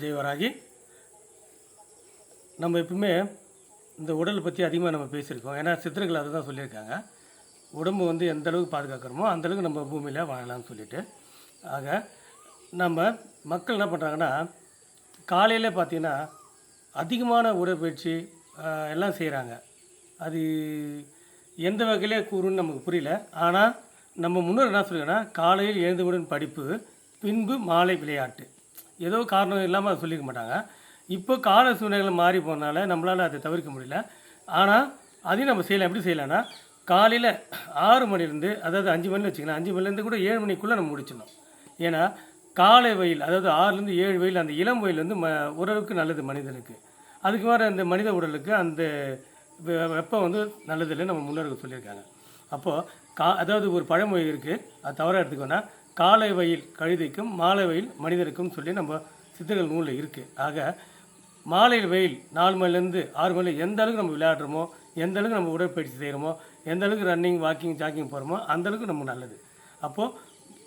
ஜெயவராகி நம்ம எப்பவுமே இந்த உடலை பற்றி அதிகமாக நம்ம பேசியிருக்கோம். ஏன்னா சித்திரங்கள் அதை தான் சொல்லியிருக்காங்க. உடம்பு வந்து எந்த அளவுக்கு பாதுகாக்கிறோமோ அந்தளவுக்கு நம்ம பூமியில் வாழலாம்னு சொல்லிட்டு. ஆக நம்ம மக்கள் என்ன பண்ணுறாங்கன்னா காலையில் பார்த்தீங்கன்னா அதிகமான உடற்பயிற்சி எல்லாம் செய்கிறாங்க அது எந்த வகையிலே கூறுன்னு நமக்கு புரியல. ஆனால் நம்ம முன்னோர் என்ன சொல்லுங்கன்னா காலையில் எழுந்தவுடன் படிப்பு பின்பு மாலை விளையாட்டு. ஏதோ காரணம் இல்லாமல் அதை சொல்லிக்க மாட்டாங்க. இப்போ கால சூழ்நிலைகள் மாறி போனால நம்மளால் அதை தவிர்க்க முடியல. ஆனால் அதையும் நம்ம செய்யலாம். எப்படி செய்யலாம்னா காலையில் ஆறு மணிலேருந்து அதாவது அஞ்சு மணி வச்சுக்கலாம் அஞ்சு மணிலேருந்து கூட ஏழு மணிக்குள்ளே நம்ம முடிச்சிடணும். ஏன்னா காலை வெயில் அதாவது ஆறுலேருந்து ஏழு வெயில் அந்த இளம் வெயில் வந்து ம ஓரளவுக்கு நல்லது மனிதனுக்கு. அதுக்கு மேலே அந்த மனித உடலுக்கு அந்த வெ- வெப்பம் வந்து நல்லதில்லை நம்ம முன்னோர்கள் சொல்லியிருக்காங்க. அப்போது கா அதாவது ஒரு பழமொழி இருக்குது அது தவறாக எடுத்துக்கோன்னா காலை வயல் கழுதைக்கும் மாலை வயல் மனிதருக்கும் சொல்லி நம்ம சித்தர்கள் நூலில் இருக்குது ஆக மாலையில் வெயில் நாலு மணிலேருந்து ஆறு மணி எந்த அளவுக்கு நம்ம விளையாடுறோமோ எந்த அளவுக்கு நம்ம உடற்பயிற்சி செய்கிறோமோ எந்த அளவுக்கு ரன்னிங் வாக்கிங் ஜாக்கிங் போகிறோமோ அந்த அளவுக்கு நமக்கு நல்லது. அப்போது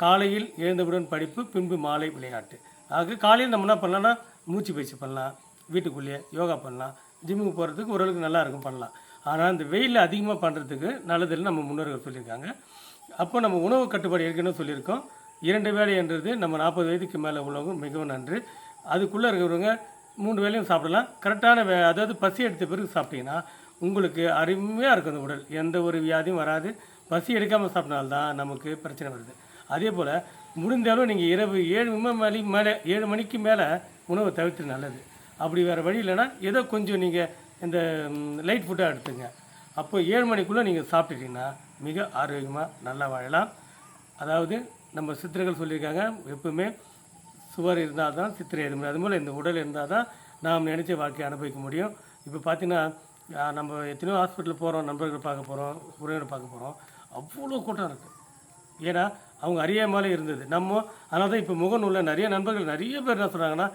காலையில் எழுந்தவுடன் படிப்பு பின்பு மாலை விளையாட்டு. ஆக காலையில் நம்ம என்ன பண்ணலாம்னா மூச்சு பயிற்சி பண்ணலாம் வீட்டுக்குள்ளேயே யோகா பண்ணலாம் ஜிம்முக்கு போகிறதுக்கு ஓரளவுக்கு நல்லா இருக்கும் பண்ணலாம். ஆனால் இந்த வெயிலில் அதிகமாக பண்ணுறதுக்கு நல்லதுன்னு நம்ம முன்னோர்கள் சொல்லியிருக்காங்க. அப்போ நம்ம உணவு கட்டுப்பாடு ஏற்கனவே சொல்லியிருக்கோம். இரண்டு வேலைன்றது நம்ம நாற்பது வயதுக்கு மேலே உள்ளவங்க மிகவும் நன்று. அதுக்குள்ளே இருக்கிறவங்க மூணு வேலையும் சாப்பிடலாம். கரெக்டான வே அதாவது பசி எடுத்த பிறகு சாப்பிட்டீங்கன்னா உங்களுக்கு அருமையாக இருக்கும் அந்த உடல். எந்த ஒரு வியாதியும் வராது. பசி எடுக்காமல் சாப்பிட்டனால்தான் நமக்கு பிரச்சனை வருது. அதே போல் முடிந்தாலும் நீங்கள் இரவு ஏழு மணி மேலே ஏழு மணிக்கு மேலே உணவை தவிர்த்து நல்லது. அப்படி வேறு வழி இல்லைன்னா ஏதோ கொஞ்சம் நீங்கள் இந்த லைட் ஃபுட்டாக எடுத்துங்க. அப்போ ஏழு மணிக்குள்ளே நீங்கள் சாப்பிட்டுட்டீங்கன்னா மிக ஆரோக்கியமாக நல்லா வாழலாம். அதாவது நம்ம சித்திரைகள் சொல்லியிருக்காங்க எப்பவுமே சுவர் இருந்தால் தான் சித்திரை எழுத முடியும் அதுபோல் இந்த உடல் இருந்தால் தான் நாம் நினச்ச வாழ்க்கையை அனுபவிக்க முடியும். இப்போ பார்த்தீங்கன்னா நம்ம எத்தனையோ ஹாஸ்பிட்டல் போகிறோம் நண்பர்கள் பார்க்க போகிறோம் உறவினர் பார்க்க போகிறோம் அவ்வளோ கூட்டம் இருக்குது ஏன்னா அவங்க அறியாமலே இருந்தது. நம்ம அதனால தான் இப்போ முகநூலில் நிறைய நண்பர்கள் நிறைய பேர் என்ன சொல்கிறாங்கன்னா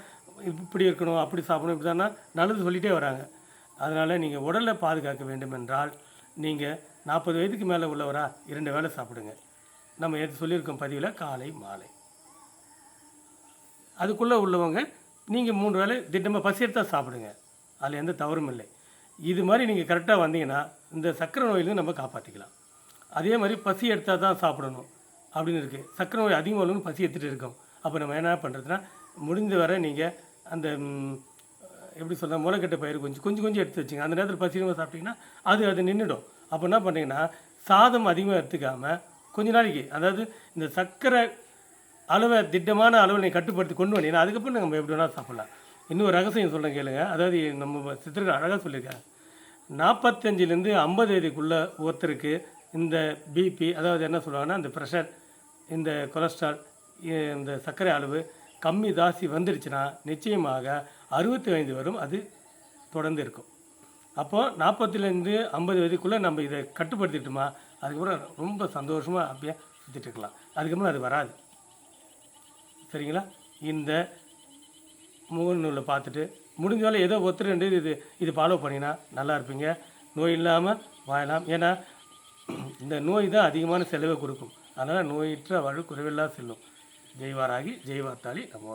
இப்படி இருக்கணும் அப்படி சாப்பிடணும் இப்படி தானே நல்லது சொல்லிகிட்டே வராங்க. அதனால் நீங்கள் உடலை பாதுகாக்க வேண்டும் என்றால் நீங்கள் நாற்பது வயதுக்கு மேலே உள்ளவரா இரண்டு வேளை சாப்பிடுங்க. நம்ம எடுத்து சொல்லியிருக்கோம் பதிவில் காலை மாலை. அதுக்குள்ளே உள்ளவங்க நீங்கள் மூணு வேளை திட்டமாக பசி எடுத்தால் சாப்பிடுங்க. அதில் எந்த தவறும் இல்லை. இது மாதிரி நீங்கள் கரெக்டாக வந்தீங்கன்னா இந்த சக்கரை நோயிலேருந்து நம்ம காப்பாற்றிக்கலாம் அதே மாதிரி பசி எடுத்தால் தான் சாப்பிடணும் அப்படின்னு இருக்குது சக்கரை நோய் அதிகமாக உள்ளவங்க பசி எடுத்துகிட்டு இருக்கோம். அப்போ நம்ம என்ன பண்ணுறதுன்னா முடிஞ்ச வரை நீங்கள் அந்த எப்படி சொல்ல முளைக்கட்டை பயிர் கொஞ்சம் கொஞ்சம் கொஞ்சம் எடுத்து வச்சுங்க. அந்த நேரத்தில் பசினமாக சாப்பிட்டீங்கன்னா அது அது நின்றுடும் அப்போ என்ன பண்ணுறீங்கன்னா சாதம் அதிகமாக எடுத்துக்காமல் கொஞ்ச நாளைக்கு அதாவது இந்த சர்க்கரை அளவை திட்டமான அளவை நீங்கள் கட்டுப்படுத்தி கொண்டு வந்தீங்கன்னா அதுக்கப்புறம் நம்ம எப்படி வேணால் சாப்பிட்லாம். இன்னொரு ரகசியம் சொல்கிறேன் கேளுங்க. அதாவது நம்ம சித்தர்கள் அழகாக சொல்லியிருக்காங்க. நாற்பத்தஞ்சிலேருந்து ஐம்பது வயதுக்குள்ளே ஒருத்தருக்கு இந்த பிபி அதாவது என்ன சொல்லுவாங்கன்னா இந்த ப்ரெஷர் இந்த கொலஸ்ட்ரால் இந்த சர்க்கரை அளவு கம்மி தாசி வந்துருச்சுன்னா நிச்சயமாக அறுபத்தி ஐந்து வரும் அது தொடர்ந்து இருக்கும். அப்போது நாற்பதுலேருந்து ஐம்பது வயதுக்குள்ளே நம்ம இதை கட்டுப்படுத்திட்டோமா அதுக்கப்புறம் ரொம்ப சந்தோஷமாக அப்படியே சுற்றிட்டு இருக்கலாம். அதுக்கப்புறம் அது வராது. சரிங்களா? இந்த முகநூலில் பார்த்துட்டு முடிஞ்சாலும் ஏதோ ஒருத்தர் ரெண்டு இது இது ஃபாலோ பண்ணினா நல்லா இருப்பீங்க. நோய் இல்லாமல் வாழலாம். ஏன்னா இந்த நோய் தான் அதிகமான செலவை கொடுக்கும். அதனால் நோயற்ற வாழ்வு குறைவில்லா செல்லும் ஜெய்வாராகி ஜெய்வாத்தாளி நம்ம